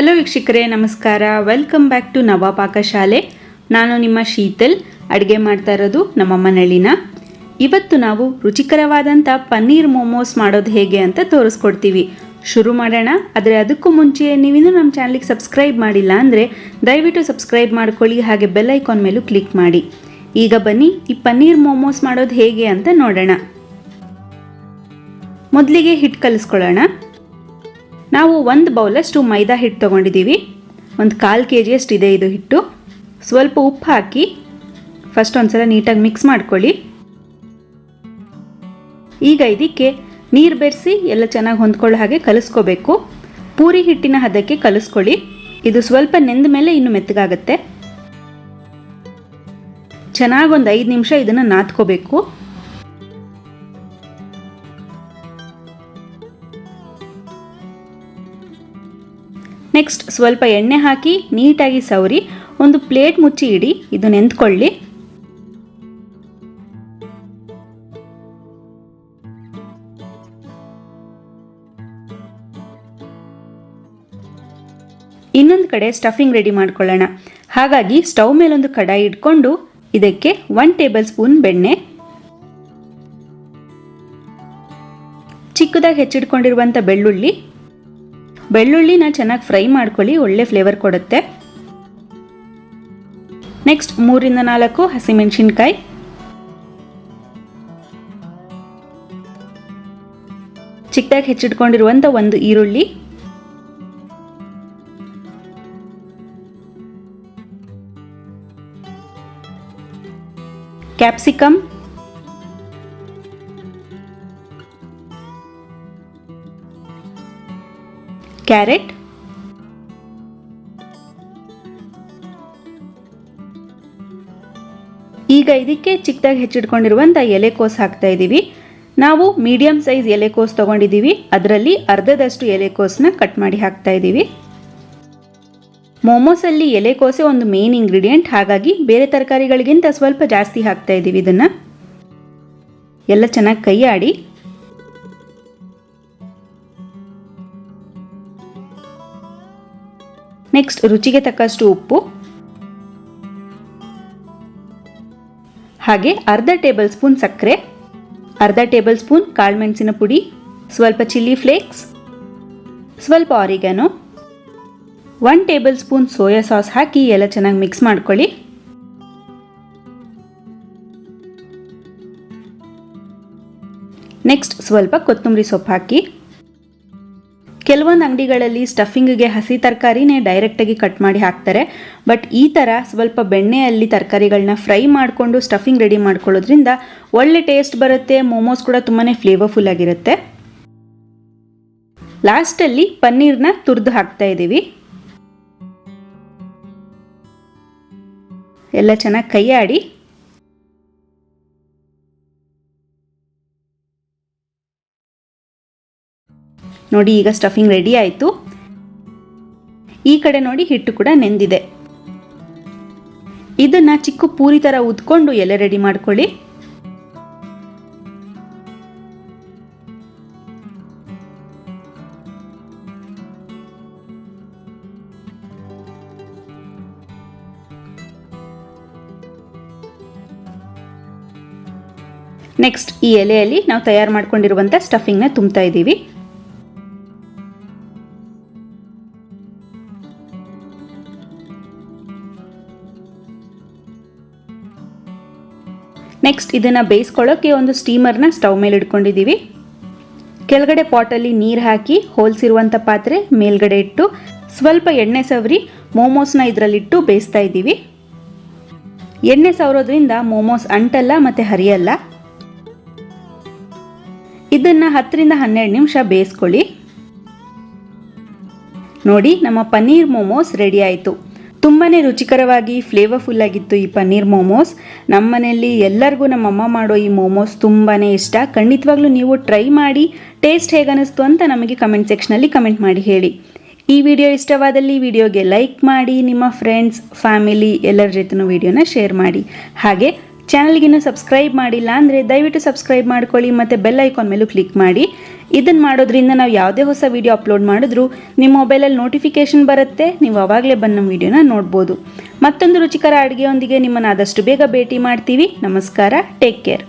Hello ವೀಕ್ಷಕರೇ, ನಮಸ್ಕಾರ. Welcome back to ನವಾಪಾಕ ಪಾಕಶಾಲೆ ನಾನು ನಿಮ್ಮ ಶೀತಲ್. ಅಡುಗೆ ಮಾಡ್ತಾ ಇರೋದು ನಮ್ಮ ಮನೆಯಲ್ಲಿನ. ಇವತ್ತು ನಾವು ರುಚಿಕರವಾದಂಥ ಪನ್ನೀರ್ ಮೋಮೋಸ್ ಮಾಡೋದು ಹೇಗೆ ಅಂತ ತೋರಿಸ್ಕೊಡ್ತೀವಿ. ಶುರು ಮಾಡೋಣ. ಆದರೆ ಅದಕ್ಕೂ ಮುಂಚೆ ನೀವಿನ್ನೂ ನಮ್ಮ ಚಾನಲಿಗೆ ಸಬ್ಸ್ಕ್ರೈಬ್ ಮಾಡಿಲ್ಲ ಅಂದರೆ ದಯವಿಟ್ಟು ಸಬ್ಸ್ಕ್ರೈಬ್ ಮಾಡ್ಕೊಳ್ಳಿ. ಹಾಗೆ ಬೆಲ್ ಐಕಾನ್ ಮೇಲೂ ಕ್ಲಿಕ್ ಮಾಡಿ. ಈಗ ಬನ್ನಿ ಈ ಪನ್ನೀರ್ ಮೋಮೋಸ್ ಮಾಡೋದು ಹೇಗೆ ಅಂತ ನೋಡೋಣ. ಮೊದಲಿಗೆ ಹಿಟ್ಟು ಕಲಿಸ್ಕೊಳ್ಳೋಣ. ನಾವು ಒಂದು ಬೌಲಷ್ಟು ಮೈದಾ ಹಿಟ್ಟು ತೊಗೊಂಡಿದ್ದೀವಿ ಒಂದು ಕಾಲು ಕೆ ಜಿಯಷ್ಟು ಇದೆ ಇದು ಹಿಟ್ಟು. ಸ್ವಲ್ಪ ಉಪ್ಪು ಹಾಕಿ ಫಸ್ಟ್ ಒಂದ್ಸಲ ನೀಟಾಗಿ ಮಿಕ್ಸ್ ಮಾಡ್ಕೊಳ್ಳಿ. ಈಗ ಇದಕ್ಕೆ ನೀರು ಬೆರೆಸಿ ಎಲ್ಲ ಚೆನ್ನಾಗಿ ಹೊಂದ್ಕೊಳ್ಳೋ ಹಾಗೆ ಕಲಿಸ್ಕೋಬೇಕು. ಪೂರಿ ಹಿಟ್ಟಿನ ಹದಕ್ಕೆ ಕಲಿಸ್ಕೊಳ್ಳಿ. ಇದು ಸ್ವಲ್ಪ ನೆಂದ ಮೇಲೆ ಇನ್ನು ಮೆತ್ತಗಾಗುತ್ತೆ. ಚೆನ್ನಾಗಿ ಒಂದು ಐದು ನಿಮಿಷ ಇದನ್ನು ನಾದ್ಕೋಬೇಕು ನೆಕ್ಸ್ಟ್ ಸ್ವಲ್ಪ ಎಣ್ಣೆ ಹಾಕಿ ನೀಟಾಗಿ ಸವರಿ. ಒಂದು ಪ್ಲೇಟ್ ಮುಚ್ಚಿ ಇಡಿ. ಇದು ನೆಂದ್ಕೊಳ್ಳಿ. ಇನ್ನೊಂದು ಕಡೆ ಸ್ಟಫಿಂಗ್ ರೆಡಿ ಮಾಡ್ಕೊಳ್ಳೋಣ. ಹಾಗಾಗಿ ಸ್ಟವ್ ಮೇಲೊಂದು ಕಡಾಯಿ ಇಟ್ಕೊಂಡು ಇದಕ್ಕೆ ಒನ್ ಟೇಬಲ್ ಸ್ಪೂನ್ ಬೆಣ್ಣೆ. ಚಿಕ್ಕದಾಗಿ ಹೆಚ್ಚಿಟ್ಕೊಂಡಿರುವಂಥ ಬೆಳ್ಳುಳ್ಳಿ. ಬೆಳ್ಳುಳ್ಳಿನ ಚೆನ್ನಾಗಿ ಫ್ರೈ ಮಾಡ್ಕೊಳ್ಳಿ, ಒಳ್ಳೆ ಫ್ಲೇವರ್ ಕೊಡುತ್ತೆ. ನೆಕ್ಸ್ಟ್ ಮೂರಿಂದ ನಾಲ್ಕು ಹಸಿಮೆಣಸಿನ್ಕಾಯಿ. ಚಿಕ್ಕದಾಗಿ ಹೆಚ್ಚಿಟ್ಕೊಂಡಿರುವಂಥ ಒಂದು ಈರುಳ್ಳಿ. Capsicum carrot. ಈಗ ಇದಕ್ಕೆ ಚಿಕ್ಕದಾಗಿ ಹೆಚ್ಚಿಟ್ಕೊಂಡಿರುವಂಥ ಎಲೆಕೋಸು ಹಾಕ್ತಾ ಇದ್ದೀವಿ ನಾವು ಮೀಡಿಯಂ ಸೈಜ್ ಎಲೆಕೋಸು ತೊಗೊಂಡಿದ್ದೀವಿ ಅದರಲ್ಲಿ ಅರ್ಧದಷ್ಟು ಎಲೆಕೋಸನ್ನ ಕಟ್ ಮಾಡಿ ಹಾಕ್ತಾ ಇದ್ದೀವಿ ಮೋಮೋಸಲ್ಲಿ ಎಲೆಕೋಸೆ ಒಂದು ಮೇನ್ ಇಂಗ್ರೀಡಿಯೆಂಟ್ ಹಾಗಾಗಿ ಬೇರೆ ತರಕಾರಿಗಳಿಗಿಂತ ಸ್ವಲ್ಪ ಜಾಸ್ತಿ ಹಾಕ್ತಾ ಇದ್ದೀವಿ ಇದನ್ನು. ಎಲ್ಲ ಚೆನ್ನಾಗಿ ಕೈ ನೆಕ್ಸ್ಟ್ ರುಚಿಗೆ ತಕ್ಕಷ್ಟು ಉಪ್ಪು. ಹಾಗೆ ಅರ್ಧ ಟೇಬಲ್ ಸ್ಪೂನ್ ಸಕ್ಕರೆ, ಅರ್ಧ ಟೇಬಲ್ ಸ್ಪೂನ್ ಕಾಳುಮೆಣಸಿನ ಪುಡಿ, ಸ್ವಲ್ಪ ಚಿಲ್ಲಿ ಫ್ಲೇಕ್ಸ್, ಸ್ವಲ್ಪ oregano one tablespoon soya sauce ಹಾಕಿ ಎಲ್ಲ ಚೆನ್ನಾಗಿ ಮಿಕ್ಸ್ ಮಾಡ್ಕೊಳ್ಳಿ. ನೆಕ್ಸ್ಟ್ ಸ್ವಲ್ಪ ಕೊತ್ತಂಬರಿ ಸೊಪ್ಪು ಹಾಕಿ. ಕೆಲವೊಂದು ಅಂಗಡಿಗಳಲ್ಲಿ ಸ್ಟಫಿಂಗ್ಗೆ ಹಸಿ ತರಕಾರಿನೇ ಡೈರೆಕ್ಟಾಗಿ ಕಟ್ ಮಾಡಿ ಹಾಕ್ತಾರೆ. ಬಟ್ ಈ ಥರ ಸ್ವಲ್ಪ ಬೆಣ್ಣೆಯಲ್ಲಿ ತರಕಾರಿಗಳನ್ನ ಫ್ರೈ ಮಾಡಿಕೊಂಡು ಸ್ಟಫಿಂಗ್ ರೆಡಿ ಮಾಡ್ಕೊಳ್ಳೋದ್ರಿಂದ ಒಳ್ಳೆ ಟೇಸ್ಟ್ ಬರುತ್ತೆ ಮೋಮೋಸ್ ಕೂಡ ತುಂಬಾ ಫ್ಲೇವರ್ಫುಲ್ ಆಗಿರುತ್ತೆ. ಲಾಸ್ಟಲ್ಲಿ ಪನ್ನೀರ್ನ ತುರಿದು ಹಾಕ್ತಾ ಇದ್ದೀವಿ. ಎಲ್ಲ ಚೆನ್ನಾಗಿ ಕೈ ನೋಡಿ ಈಗ ಸ್ಟಫಿಂಗ್ ರೆಡಿ ಆಯಿತು. ಈ ಕಡೆ ನೋಡಿ ಹಿಟ್ಟು ಕೂಡ ನೆಂದಿದೆ. ಇದನ್ನು ಚಿಕ್ಕ ಪೂರಿ ಥರ ಉದ್ಕೊಂಡು ಎಲೆ ರೆಡಿ ಮಾಡ್ಕೊಳ್ಳಿ. ನೆಕ್ಸ್ಟ್ ಈ ಎಲೆಯಲ್ಲಿ ನಾವು ತಯಾರು ಮಾಡ್ಕೊಂಡಿರುವಂಥ ಸ್ಟಫಿಂಗ್ನ ತುಂಬ್ತಾ ಇದ್ದೀವಿ. ನೆಕ್ಸ್ಟ್ ಇದನ್ನು ಬೇಯಿಸ್ಕೊಳ್ಳೋಕ್ಕೆ ಒಂದು ಸ್ಟೀಮರ್ನ ಸ್ಟವ್ ಮೇಲೆ ಇಟ್ಕೊಂಡಿದ್ದೀವಿ. ಕೆಳಗಡೆ ಪಾಟಲ್ಲಿ ನೀರು ಹಾಕಿ ಹೋಲ್ಸಿರುವಂಥ ಪಾತ್ರೆ ಮೇಲ್ಗಡೆ ಇಟ್ಟು ಸ್ವಲ್ಪ ಎಣ್ಣೆ ಸವರಿ ಮೋಮೋಸ್ನ ಇದರಲ್ಲಿಟ್ಟು ಬೇಯಿಸ್ತಾ ಇದ್ದೀವಿ. ಎಣ್ಣೆ ಸವರೋದ್ರಿಂದ ಮೋಮೋಸ್ ಅಂಟಲ್ಲ ಮತ್ತು ಹರಿಯಲ್ಲ. ಇದನ್ನು ಹತ್ತರಿಂದ ಹನ್ನೆರಡು ನಿಮಿಷ ಬೇಯಿಸ್ಕೊಳ್ಳಿ. ನೋಡಿ, ನಮ್ಮ ಪನ್ನೀರ್ ಮೋಮೋಸ್ ರೆಡಿ ಆಯಿತು. ತುಂಬಾ ರುಚಿಕರವಾಗಿ ಫ್ಲೇವರ್ಫುಲ್ ಆಗಿತ್ತು ಈ ಪನ್ನೀರ್ ಮೋಮೋಸ್. ನಮ್ಮ ಮನೆಯಲ್ಲಿ ಎಲ್ಲರಿಗೂ ನಮ್ಮಮ್ಮ ಮಾಡೋ ಈ ಮೋಮೋಸ್ ತುಂಬಾ ಇಷ್ಟ. ಖಂಡಿತವಾಗ್ಲೂ ನೀವು ಟ್ರೈ ಮಾಡಿ ಟೇಸ್ಟ್ ಹೇಗೆ ಅನ್ನಿಸ್ತು ಅಂತ ನಮಗೆ ಕಮೆಂಟ್ ಸೆಕ್ಷನಲ್ಲಿ ಕಮೆಂಟ್ ಮಾಡಿ ಹೇಳಿ. ಈ ವಿಡಿಯೋ ಇಷ್ಟವಾದಲ್ಲಿ ವಿಡಿಯೋಗೆ ಲೈಕ್ ಮಾಡಿ, ನಿಮ್ಮ ಫ್ರೆಂಡ್ಸ್ ಫ್ಯಾಮಿಲಿ ಎಲ್ಲರ ಜೊತೆನೂ ವಿಡಿಯೋನ ಶೇರ್ ಮಾಡಿ. ಹಾಗೆ ಚಾನಲ್ಗಿನ್ನೂ ಸಬ್ಸ್ಕ್ರೈಬ್ ಮಾಡಿಲ್ಲ ಅಂದರೆ ದಯವಿಟ್ಟು ಸಬ್ಸ್ಕ್ರೈಬ್ ಮಾಡ್ಕೊಳ್ಳಿ ಮತ್ತು ಬೆಲ್ ಐಕಾನ್ ಮೇಲೂ ಕ್ಲಿಕ್ ಮಾಡಿ. ಇದನ್ನು ಮಾಡೋದ್ರಿಂದ ನಾವು ಯಾವುದೇ ಹೊಸ ವಿಡಿಯೋ ಅಪ್ಲೋಡ್ ಮಾಡಿದ್ರೂ ನಿಮ್ಮ ಮೊಬೈಲಲ್ಲಿ ನೋಟಿಫಿಕೇಷನ್ ಬರುತ್ತೆ, ನೀವು ಆವಾಗಲೇ ಬಂದು ನಮ್ಮ ವಿಡಿಯೋನ ನೋಡ್ಬೋದು. ಮತ್ತೊಂದು ರುಚಿಕರ ಅಡುಗೆಯೊಂದಿಗೆ ನಿಮ್ಮನ್ನು ಆದಷ್ಟು ಬೇಗ ಭೇಟಿ ಮಾಡ್ತೀವಿ. ನಮಸ್ಕಾರ, ಟೇಕ್ ಕೇರ್.